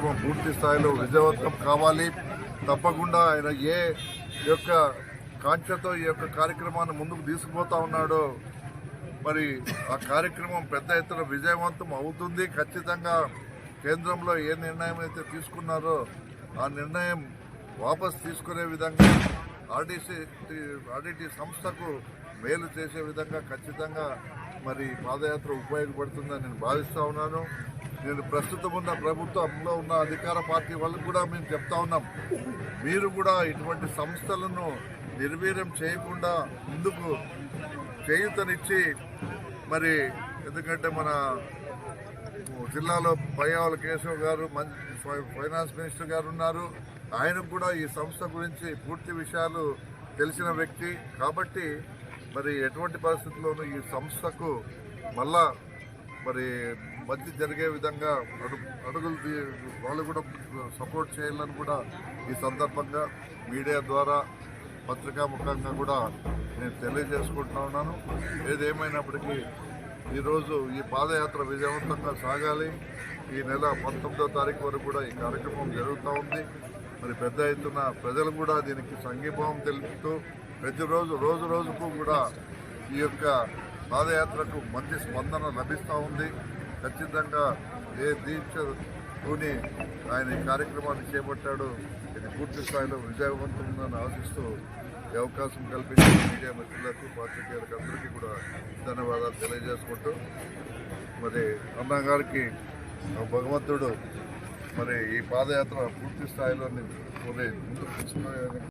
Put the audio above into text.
కార్యక్రమం పూర్తి స్థాయిలో విజయవంతం కావాలి. తప్పకుండా ఆయన ఏ యొక్క కాంక్షతో ఈ యొక్క కార్యక్రమాన్ని ముందుకు తీసుకుపోతా ఉన్నాడో మరి ఆ కార్యక్రమం పెద్ద ఎత్తున విజయవంతం అవుతుంది. ఖచ్చితంగా కేంద్రంలో ఏ నిర్ణయం అయితే తీసుకున్నారో ఆ నిర్ణయం వాపస్ తీసుకునే విధంగా ఆర్డీసీ ఆర్డిటీ సంస్థకు మేలు చేసే విధంగా ఖచ్చితంగా మరి పాదయాత్ర ఉపయోగపడుతుందని నేను భావిస్తూ ఉన్నాను. నేను ప్రస్తుతం ఉన్న ప్రభుత్వంలో ఉన్న అధికార పార్టీ వాళ్ళకు కూడా మేము చెప్తా ఉన్నాం. మీరు కూడా ఇటువంటి సంస్థలను నిర్వీర్యం చేయకుండా ముందుకు చేయూతనిచ్చి మరి ఎందుకంటే మన జిల్లాలో పయ్యావల కేశవ్ గారు మం- ఫైనాన్స్ మినిస్టర్ గారు ఉన్నారు. ఆయనకు కూడా ఈ సంస్థ గురించి పూర్తి విషయాలు తెలిసిన వ్యక్తి. కాబట్టి మరి ఎటువంటి పరిస్థితుల్లోనూ ఈ సంస్థకు మళ్ళా మరి మంచి జరిగే విధంగా అడుగు అడుగులు వాళ్ళు కూడా సపోర్ట్ చేయాలని కూడా ఈ సందర్భంగా మీడియా ద్వారా పత్రికా ముఖంగా కూడా నేను తెలియజేసుకుంటా ఉన్నాను. ఏదేమైనప్పటికీ ఈరోజు ఈ పాదయాత్ర విజయవంతంగా సాగాలి. ఈ నెల పంతొమ్మిదో తారీఖు వరకు కూడా ఈ కార్యక్రమం జరుగుతూ ఉంది. మరి పెద్ద ఎత్తున ప్రజలు కూడా దీనికి సంఘీభావం తెలుపుతూ ప్రతిరోజు రోజు రోజుకు కూడా ఈ యొక్క పాదయాత్రకు మంచి స్పందన లభిస్తూ ఉంది. ఖచ్చితంగా ఏ దీక్షతోని ఆయన ఈ కార్యక్రమాన్ని చేపట్టాడు ఇది పూర్తి స్థాయిలో విజయవంతముందని ఆశిస్తూ ఈ అవకాశం కల్పించిన మీడియా మిత్రులకు పాత్రికేయులకు అందరికీ కూడా ధన్యవాదాలు తెలియజేసుకుంటూ మరి అన్నగారికి భగవంతుడు మరి ఈ పాదయాత్ర పూర్తి స్థాయిలో ముందుకు